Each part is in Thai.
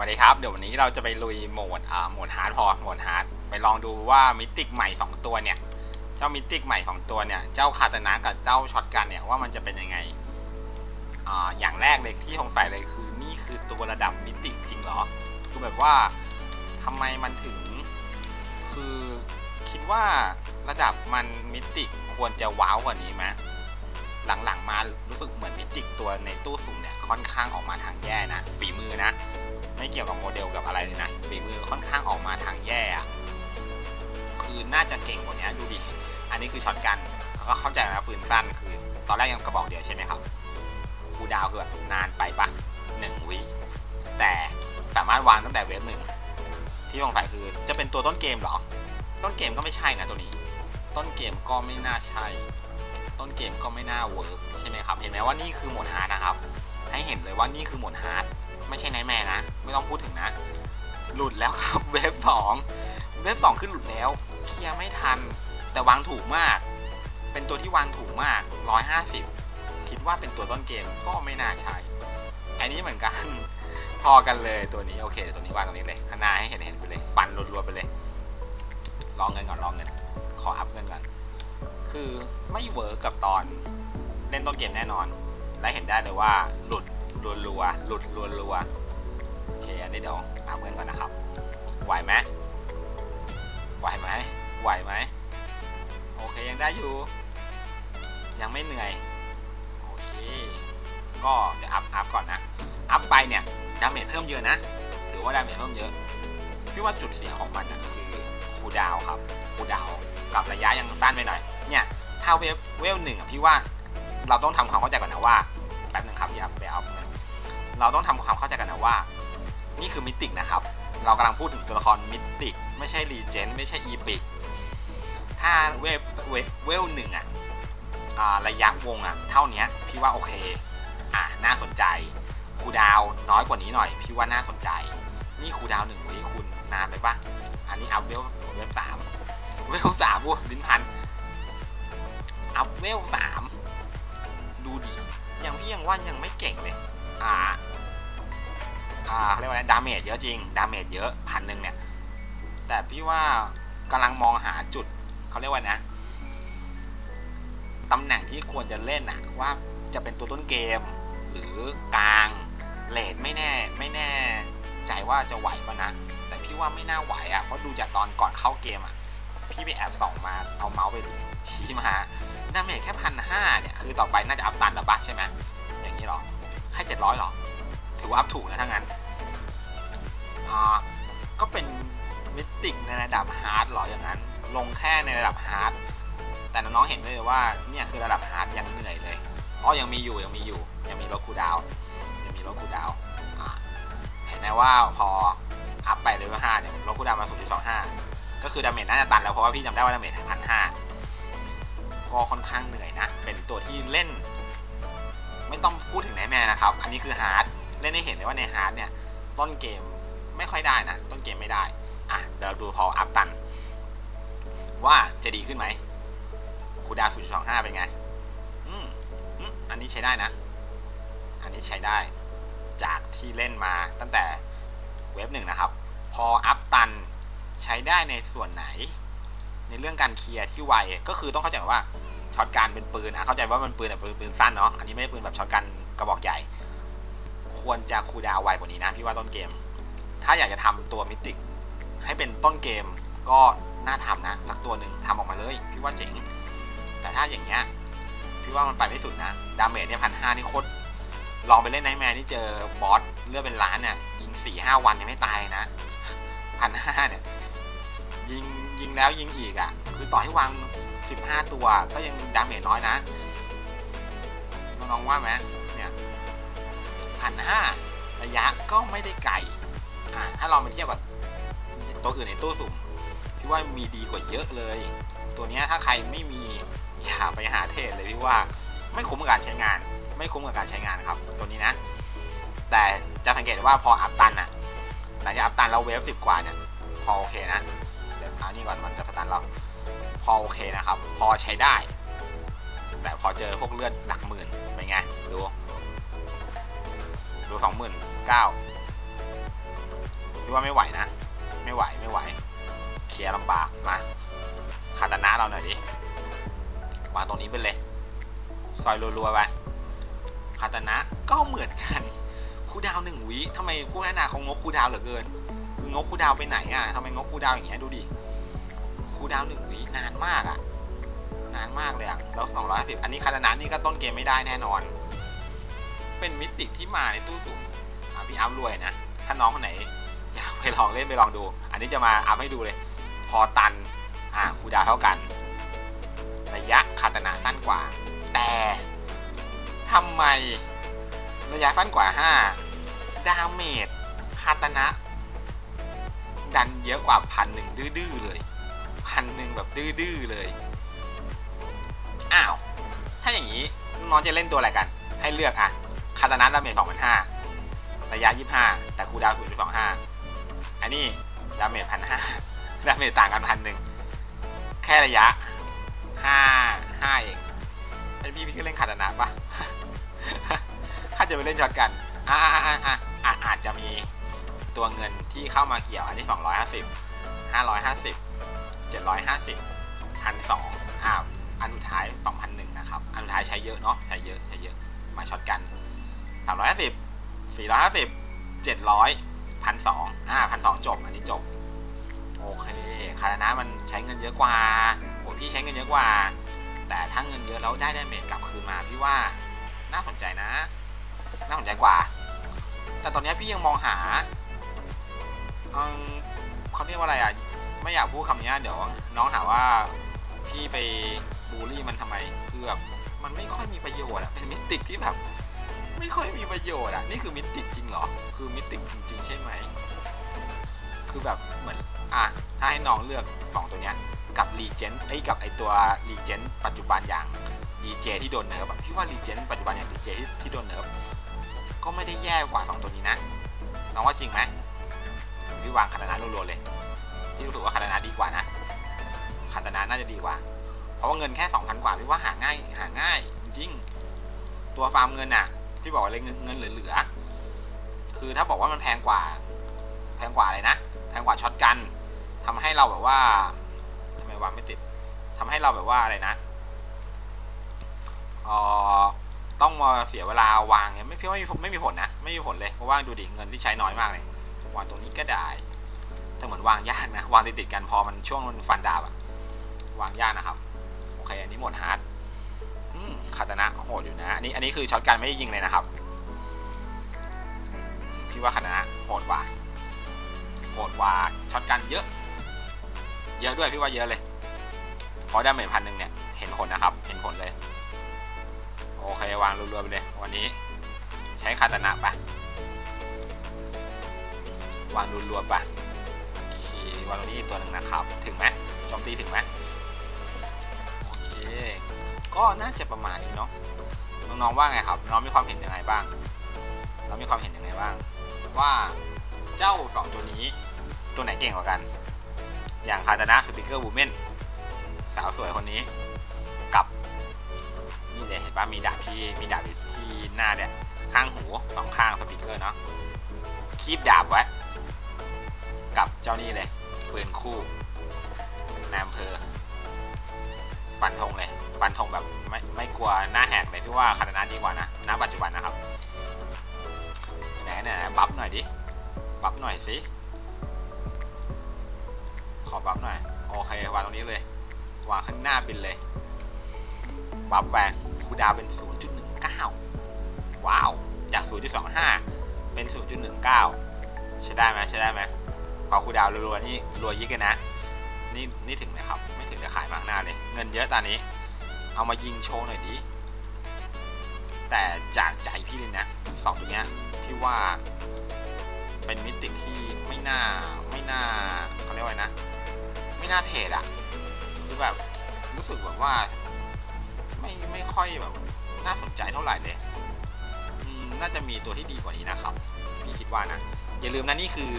สวัสดีครับ เดี๋ยววันนี้เราจะไปลุยโหมดอ่าโหมดฮาร์ดพอโหมดฮาร์ดไปลองดูว่ามิติกใหม่ 2 ตัวเนี่ย เจ้ามิติกใหม่ของตัวเนี่ย เจ้าคาตานะกับเจ้าช็อตกันเนี่ยว่ามันจะเป็นยังไงอ่าอย่างแรกเลยที่สงสัยเลยคือนี่คือตัวระดับมิติจริงเหรอ คือแบบว่าทำไมมันถึง คือคิดว่าระดับมันมิติควรจะว้าวกว่านี้ไหมหลังๆมารู้สึกเหมือนมิติตัวในตู้สุ่มเนี่ยค่อนข้างออกมาทางแย่นะฝี เกี่ยวกับโมเดลกับอะไรเลยนะฝีมือค่อนข้างออกมาทางแย่คือน่าจะเก่งกว่านี้ดูดิ อันนี้คือช็อตกันก็เข้าใจนะปืนสั้นคือ ตอนแรกยังกระบอกเดียวใช่ไหมครับคูดาวคือแบบนานไปปะหนึ่งวิแต่สามารถวางตั้งแต่เวฟหนึ่งที่สงสัยคือจะเป็นตัวต้นเกมเหรอ ต้นเกมก็ไม่ใช่นะตัวนี้ ต้นเกมก็ไม่น่าใช่ ต้นเกมก็ไม่น่าเวิร์กใช่ไหมครับ เห็นไหมว่านี่คือหมดฮาร์ดนะครับ ให้เห็นเลยว่านี่คือหมดฮาร์ด ไม่ใช่ไนแม่นะ ไม่ต้องพูดถึงนะ หลุดแล้วครับเวฟสองเวฟสองขึ้นหลุดแล้ว เคลียร์ไม่ทัน แต่วางถูกมาก เป็นตัวที่วางถูกมาก 150 คิดว่าเป็นตัวต้นเกมก็ไม่น่าใช่ อันนี้เหมือนกัน พอกันเลยตัวนี้โอเคตัวนี้วางตรงนี้เลยข้างหน้าให้เห็นเห็นไปเลย ฟันรัวๆไปเลย ลองเงินก่อนลองเงิน ขออัพเงินก่อน คือไม่เวิร์กกับตอนเล่นต้นเกมแน่นอน และเห็นได้เลยว่าหลุด รัวๆหลุดรัวๆโอเคอันนี้เดี๋ยวอัพเงินก่อนนะครับ ไหวไหมไหวไหมไหวไหมโอเคยังได้อยู่ ยังไม่เหนื่อยโอเคก็เดี๋ยวอัพอัพก่อนนะอัพไปเนี่ยดาเมจเพิ่มเยอะนะหรือว่าดาเมจเพิ่มเยอะพี่ว่าจุดเสียของมันนะคือคูดาวครับคูดาวกับระยะยังสั้นไปหน่อยเนี่ยถ้าเวฟเวลหนึ่งอะพี่ว่าเราต้องทำความเข้าใจก่อนนะว่าแป๊บหนึงครับพี่อัพไปเอาเงิน เราต้องทำความเข้าใจกันนะว่า นี่คือมิติกนะครับ เรากำลังพูดถึงตัวละครมิติกไม่ใช่รีเจนไม่ใช่อีพิกถ้าเวฟเวฟเวลหนึ่งอะอ่าระยะวงอะเท่านี้พี่ว่าโอเค อะน่าสนใจคูดาวน้อยกว่านี้หน่อย พี่ว่าน่าสนใจ นี่คูดาวหนึ่งวิคุณนานไปปะอันนี้อัพเวลเวลสามเวลสามวูลิ้นพันอัพเวลสามดูดิยังพี่ยังว่ายังไม่เก่งเลย อ่าอ่าเขาเรียกว่าอะไรดาเมจเยอะจริง ดาเมจเยอะพันหนึ่งเนี่ย แต่พี่ว่ากำลังมองหาจุดเขาเรียกว่านะตำแหน่งที่ควรจะเล่นอะว่าจะเป็นตัวต้นเกม หรือกลางเลดไม่แน่ไม่แน่ ใจว่าจะไหวปะนะ แต่พี่ว่าไม่น่าไหวอะเพราะดูจากตอนก่อนเข้าเกมอะพี่ไปแอบส่องมาเอาเมาส์ไปชี้มาดาเมจแค่พันห้าเนี่ย คือต่อไปน่าจะอัพตันหรอปะใช่ไหม ให้เจ็ดร้อยหรอ ถือว่าอัพถูกนะถ้างั้น อ่า ก็เป็นมิติกในระดับฮาร์ดหรออย่างนั้น ลงแค่ในระดับฮาร์ด แต่น้องๆเห็นเลยว่าเนี่ยคือระดับฮาร์ดยังเหนื่อยเลย อ๋อ ยังมีอยู่ยังมีอยู่ ยังมีรถคูดาวยังมีรถคูดาวอ่าเห็นไหมว่าพออัพไปเลเวลห้าเนี่ยรถคูดาวน์มา 0.25 ก็คือดาเมจน่าจะตันแล้วเพราะว่าพี่จำได้ว่าดาเมจพันห้าก็ค่อนข้างเหนื่อยนะ เป็นตัวที่เล่น ไม่ต้องพูดถึงไหนแม่นะครับ อันนี้คือฮาร์ดเล่นให้เห็นเลยว่าในฮาร์ดเนี่ยต้นเกมไม่ค่อยได้นะ ต้นเกมไม่ได้ อะ เดี๋ยวดูพออัพตัน ว่าจะดีขึ้นไหมคูดาว0.25เป็นไงอืมอืมอันนี้ใช้ได้นะ อันนี้ใช้ได้ จากที่เล่นมาตั้งแต่เว็บหนึ่งนะครับ พออัพตันใช้ได้ในส่วนไหน ในเรื่องการเคลียร์ที่ไว ก็คือต้องเข้าใจว่า ช็อตการเป็นปืนอะเข้าใจว่ามันปืนแบบปืนปืนสั้นเนาะอันนี้ไม่ใช่ปืนแบบช็อตกันกระบอกใหญ่ ควรจะคูดาวไวกว่านี้นะพี่ว่าต้นเกม ถ้าอยากจะทำตัวมิติกให้เป็นต้นเกมก็น่าทำนะสักตัวหนึ่งทำออกมาเลย พี่ว่าเจ๋ง แต่ถ้าอย่างเงี้ยพี่ว่ามันไปไม่สุดนะดาเมจเนี่ยพันห้านี่โคตรลองไปเล่นไนท์แมร์นี่เจอบอสเลือดเป็นล้านเนี่ยยิงสี่ห้าวันยังไม่ตายนะพันห้าเนี่ยยิงยิงแล้วยิงอีกอะ่ะ คือต่อให้วาง สิบห้าตัวก็ยังดาเมจน้อยนะน้องๆว่าไหมเนี่ยพันห้าระยะก็ไม่ได้ไกลอ่าถ้าเรามาเทียบกับตัวอื่นในตู้สุ่มพี่ว่ามีดีกว่าเยอะเลย ตัวนี้ถ้าใครไม่มีอย่าไปหาเทรดเลยพี่ว่าไม่คุ้มกับการใช้งาน ไม่คุ้มกับการใช้งานครับ ตัวนี้นะ แต่จะสังเกตว่าพออัพตันอะหลังจากอัพตันเราเวฟสิบกว่าเนี่ยพอโอเคนะเดี๋ยวเอานี่ก่อนมันจะสตันเรา พอโอเคนะครับ พอใช้ได้ แต่พอเจอพวกเลือดหลักหมื่นเป็นไง ดู ดูสองหมื่นเก้าพี่ว่าไม่ไหวนะ ไม่ไหวไม่ไหว เคลียร์ลำบากมาคาตานะเราหน่อยดิวางตรงนี้ไปเลย ซอยรัวๆไปคาตานะก็เหมือนกันคูลดาวหนึ่งวิทำไมผู้พัฒนาเขางกคูลดาวเหลือเกิน คืองกคูลดาวไปไหนอะทำไมงกคูลดาวอย่างเงี้ยดูดิ คูดาวหนึ่งวินานมากอะนานมากเลยอะแล้วสองร้อยสิบอันนี้คาตานะนี่ก็ต้นเกมไม่ได้แน่นอน เป็นมิติที่มาในตู้สุ่มพี่อัพรวยนะ ถ้าน้องคนไหนอยากไปลองเล่นไปลองดู อันนี้จะมาอัพให้ดูเลย พอตัน อ่าคูดาวเท่ากัน ระยะคาตานะสั้นกว่า แต่ทำไมระยะสั้นกว่า 5 ดาเมจคาตานะ ดันเยอะกว่าพันหนึ่งดื้อๆเลย พันหนึ่งแบบดื้อๆเลย อ้าว ถ้าอย่างนี้น้องจะเล่นตัวอะไรกัน ให้เลือกอะคาตานะดาเมจ2,500ระยะ25แต่คูดาวน์0.25อันนี้ดาเมจพันห้าดาเมจต่างกันพันหนึ่งแค่ระยะห้าห้าเองไอพี่พี่ก็เล่นคาตานะปะข้าจะไปเล่นช็อตกันอ่าอ่าอ่าอ่าอาอาจจะมีตัวเงินที่เข้ามาเกี่ยวอันนี้สองร้อยห้าสิบห้าร้อยห้าสิบ เจ็ดร้อยห้าสิบพันสองอ่าอันสุดท้ายสองพันหนึ่งนะครับ อันสุดท้ายใช้เยอะเนาะใช้เยอะใช้เยอะมาช็อตกันสามร้อยห้าสิบสี่ร้อยห้าสิบเจ็ดร้อยพันสองอ่าพันสองจบ อันนี้จบ โอเคคารานะมันใช้เงินเยอะกว่าโอ้พี่ใช้เงินเยอะกว่า แต่ถ้าเงินเยอะแล้วได้ไดาเมจกลับคืนมาพี่ว่าน่าสนใจนะ น่าสนใจกว่า แต่ตอนนี้พี่ยังมองหาเอิ่มเขาเรียกว่าอะไรอะ ไม่อยากพูดคำนี้เดี๋ยวน้องหาว่าพี่ไปบูลลี่มันทำไมคือแบบมันไม่ค่อยมีประโยชน์อะเป็นมิติกที่แบบ ไม่ค่อยมีประโยชน์อะนี่คือมิติกจริงเหรอ คือมิติกจริงๆใช่ไหมคือแบบเหมือนอะถ้าให้น้องเลือกสองตัวเนี้ยกับรีเจนไอ้กับไอตัวรีเจนปัจจุบันอย่างดีเจที่โดนเนิร์ฟพี่ว่ารีเจนปัจจุบันอย่างดีเจที่ที่โดนเนิร์ฟก็ไม่ได้แย่กว่าสองตัวนี้นะน้องว่าจริงไหมพี่วางคาตานรัวๆเลย ที่รู้สึกว่าคาตานะดีกว่านะคาตานะน่าจะดีกว่า เพราะว่าเงินแค่2,000กว่าพี่ว่าหาง่าย หาง่าย จริงตัวฟาร์มเงินอะพี่บอกเลยเงินเงินเหลือๆคือถ้าบอกว่ามันแพงกว่า แพงกว่าอะไรนะแพงกว่าช็อตกันทำให้เราแบบว่าทำไมวางไม่ติดทำให้เราแบบว่าอะไรนะเออต้องมาเสียเวลาวางเนี่ยไม่พี่ว่าไม่มีไม่มีผลนะ ไม่มีผลเลย เพราะว่าดูดิเงินที่ใช้น้อยมากเลยวางตรงนี้ก็ได้ แต่เหมือนวางยากนะ วางติดติดๆกันพอมันช่วงมันฟันดาบอะวางยากนะครับ โอเค อันนี้หมดฮาร์ดคาตานะโหดอยู่นะ อันนี้อันนี้คือช็อตกันไม่ได้ยิงเลยนะครับ พี่ว่าคาตานะโหดกว่าโหดกว่าช็อตกันเยอะ เยอะด้วยพี่ว่าเยอะเลยพราะได้เมจพันหนึ่งเนี่ย เห็นผลนะครับ เห็นผลเลย โอเควางรัวๆไปเลย วันนี้ ใช้คาตนะไปวางรัวๆไป วางตรงนี้อีกตัวหนึ่งนะครับ ถึงไหมโจมตีถึงไหมโอเค ก็น่าจะประมาณนี้เนาะน้องๆว่าไงครับ น้องมีความเห็นยังไงบ้างน้องมีความเห็นยังไงบ้าง ว่าเจ้าสองตัวนี้ ตัวไหนเก่งกว่ากัน อย่างคาตานะสปิเกอร์วูแมนสาวสวยคนนี้ กับนี่เลยเห็นปะมีดาบที่มีดาบอยู่ที่หน้าเนี่ยข้างหูสองข้างสปิเกอร์เนาะคีบดาบไว้ กับเจ้านี่เลย ปืนคู่นายอำเภอฟันธงเลยฟันธงแบบไม่ไม่กลัวหน้าแหกเลยที่ว่าคาตานะดีกว่านะณปัจจุบันนะครับไหนไหนบัฟหน่อยดิบัฟหน่อยสิขอบัฟหน่อยโอเควางตรงนี้เลยวางข้างหน้าบินเลยบัฟแบงคูดาวน์เป็น 0.19 ว้าว จาก 0.25 เป็น 0.19 ใช้ได้ไหมใช้ได้ไหม พอคูดาวรัวๆนี่รัวยิกกันนะ นี่นี่ถึงนะครับ ไม่ถึงจะขายมาข้างหน้าเลย เงินเยอะตอนนี้ เอามายิงโชว์หน่อยดิ แต่จากใจพี่เลยนะสองตัวเนี้ยพี่ว่า เป็นมิติที่ไม่น่าไม่น่าเขาเรียกว่าไงนะ ไม่น่าเทรดอะคือแบบรู้สึกแบบว่า ไม่ไม่ค่อยแบบน่าสนใจเท่าไหร่เลยน่าจะมีตัวที่ดีกว่านี้นะครับ พี่คิดว่านะ อย่าลืมนะนี่คือ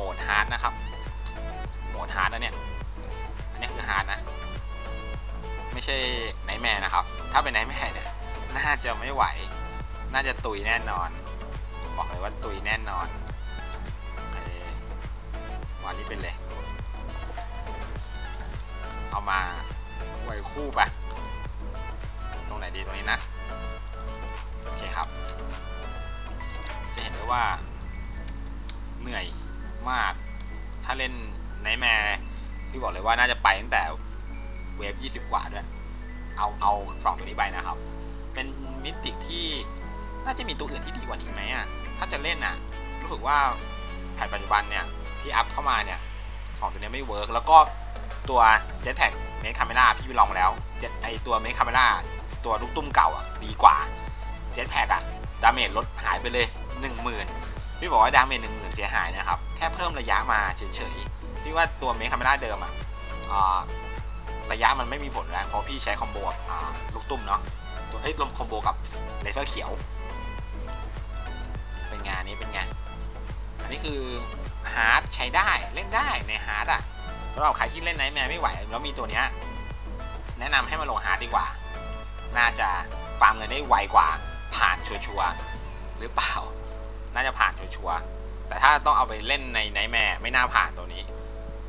โหมดฮาร์ดนะครับ โหมดฮาร์ดนะเนี่ย อันนี้คือฮาร์ดนะ ไม่ใช่ไนแมร์นะครับ ถ้าเป็นไนแมร์เนี่ย น่าจะไม่ไหว น่าจะตุยแน่นอน บอกเลยว่าตุยแน่นอนโอเคเป็นเลย เอามาไว้คู่ไปตรงไหนดีตรงนี้นะ โอเคครับ จะเห็นได้ว่าเหนื่อย มาก ถ้าเล่นไนแมร์พี่บอกเลยว่าน่าจะไปตั้งแต่เวฟ20กว่าด้วย เอาเอาสองตัวนี้ไปนะครับ เป็นมิติที่น่าจะมีตัวอื่นที่ดีกว่านี้ไหมอะ ถ้าจะเล่นอะ รู้สึกว่าแผ่นปัจจุบันเนี่ย ที่อัพเข้ามาเนี่ย ของตัวนี้ไม่เวิร์กแล้วก็ตัวเจ็ตแพ็กเมคคาเมล่าพี่ไปลองแล้วเจ็ตไอตัวเมคคาเมล่าตัวลูกตุ้มเก่าอะดีกว่าเจ็ตแพ็กอะดาเมจลดหายไปเลย 10,000 พี่บอกว่าดาเมจหนึ่งหมื่นเสียหายนะครับ แค่เพิ่มระยะมาเฉยๆพี่ว่าตัวเมคคาเมล่าเดิมอะระยะมันไม่มีผลแล้วเพราะพี่ใช้คอมโบกับลูกตุ้มเนาะตัวเอ้ยลมคอมโบกับเลเซอร์เขียว เป็นงานนี้เป็นไงอันนี้คือฮาร์ดใช้ได้เล่นได้ในฮาร์ดอะสำหรับใครที่เล่นไนท์แมร์ไม่ไหวแล้วมีตัวเนี้ยแนะนำให้มาลงฮาร์ดดีกว่า น่าจะฟาร์มเงินได้ไวกว่าผ่านชัวร์หรือเปล่า น่าจะผ่านชัวร์แต่ถ้าต้องเอาไปเล่นในไนแมร์ไม่น่าผ่านตัวนี้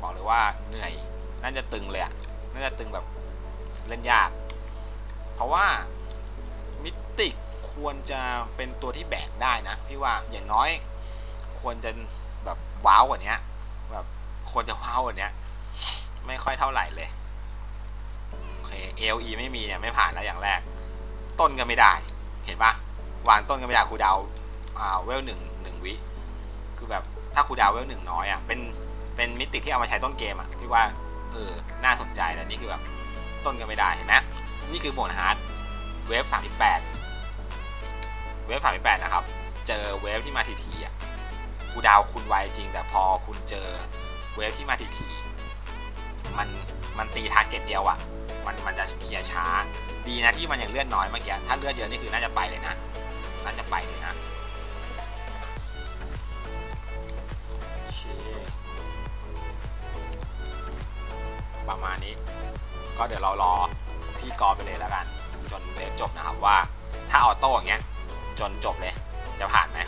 บอกเลยว่าเหนื่อย น่าจะตึงเลยอะน่าจะตึงแบบเล่นยาก เพราะว่ามิติกควรจะเป็นตัวที่แบกได้นะพี่ว่าอย่างน้อย ควรจะแบบว้าวกว่านี้แบบควรจะว้าวกว่านี้ไม่ค่อยเท่าไหร่เลยโอเค LE ไม่มีเนี่ยไม่ผ่านแล้วอย่างแรก ต้นก็ไม่ได้ เห็นปะวางต้นก็ไม่ได้ครูดาวอ่า เวลหนึ่งหนึ่งวิคือแบบถ้าครูดาวเวลหนึ่งน้อยอะเป็นเป็นมิติที่เอามาใช้ต้นเกมอะพี่ว่าเออน่าสนใจแต่นี่คือแบบต้นก็ไม่ได้เห็นไหมนี่คือโหมดฮาร์ดเวฟสามสิบแปดเวฟสามสิบแปดนะครับ เจอเวฟที่มาทีๆอะคูดาวคุณไวจริง แต่พอคุณเจอเวฟที่มาทีทีมันมันตีทาร์เก็ตเดียวอะมันมันจะเคลียร์ช้า ดีนะที่มันยังเลือดน้อยเมื่อกี้ถ้าเลือดเยอะนี่คือน่าจะไปเลยนะ น่าจะไปเลยนะ ประมาณนี้ ก็เดี๋ยวเรารอพี่กอไปเลยแล้วกัน จนเวฟจบนะครับว่า ถ้าออโต้อย่างเงี้ยจนจบเลยจะผ่านไหม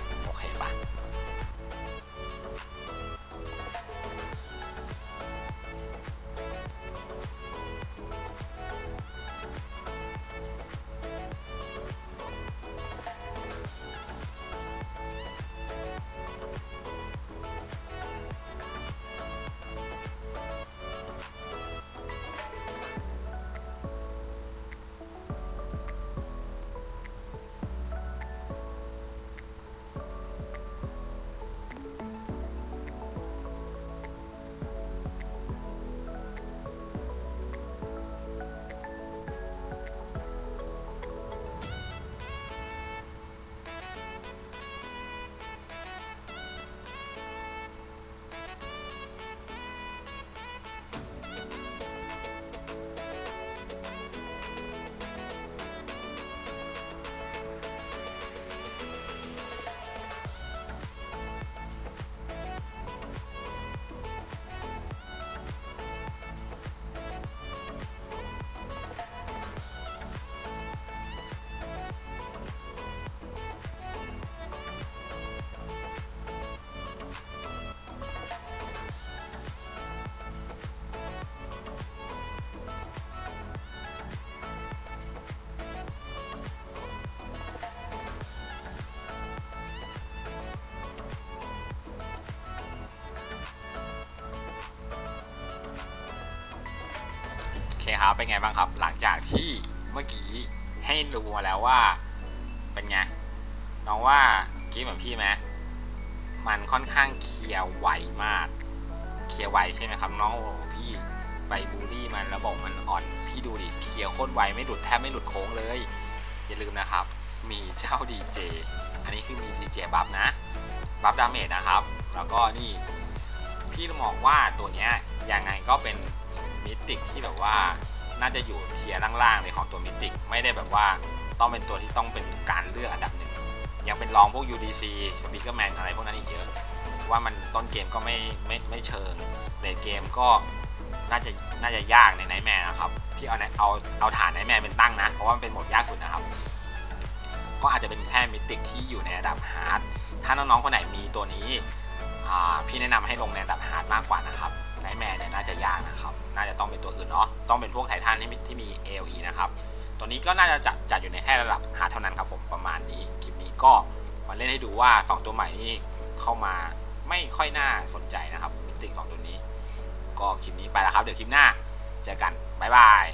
คครับเป็นไงบ้างครับ หลังจากที่เมื่อกี้ให้ดูมาแล้วว่า เป็นไงน้องว่าคิดเหมือนพี่ไหมมันค่อนข้างเคลียร์ไวมาก เคลียร์ไวใช่ไหมครับ น้องโอ้พี่ไปบูลลี่มันแล้วบอกมันอ่อนพี่ดูดิเคลียร์โคตรไวไม่หลุดแทบไม่หลุดโค้งเลย อย่าลืมนะครับ มีเจ้าดีเจอันนี้คือมีดีเจบัฟนะบัฟดาเมจนะครับ แล้วก็นี่พี่มองว่าตัวเนี้ยยังไงก็เป็น มิติกที่แบบว่าน่าจะอยู่เทียร์ล่างๆเลยของตัวมิติกไม่ได้แบบว่าต้องเป็นตัวที่ต้องเป็นการเลือกอันดับหนึ่งยังเป็นรองพวก UDC บิกเกอร์แมนอะไรพวกนั้นอีกเยอะว่ามันต้นเกมก็ไม่ไม่ไม่เชิงเลนเกมก็น่าจะน่าจะยากในไนท์แมร์นะครับพี่เอาเอาเอาฐานไนท์แมร์เป็นตั้งนะ เพราะว่ามันเป็นโหมดยากสุดนะครับ ก็อาจจะเป็นแค่มิติกที่อยู่ในระดับฮาร์ดถ้าน้องๆคนไหนมีตัวนี้พี่แนะนำให้ลงในระดับฮาร์ดมากกว่านะครับไนท์แมร์เนี่ยน่าจะยากนะครับ น่าจะต้องเป็นตัวอื่นเนาะต้องเป็นพวกไททันที่มีที่มี AOE นะครับตัวนี้ก็น่าจะจัดจัดอยู่ในแค่ระดับหาเท่านั้นครับผมประมาณนี้คลิปนี้ก็มาเล่นให้ดูว่า 2 ตัวใหม่นี่เข้ามาไม่ค่อยน่าสนใจนะครับมิติของตัวนี้ ก็คลิปนี้ไปแล้วครับ เดี๋ยวคลิปหน้าเจอกันบ๊ายบาย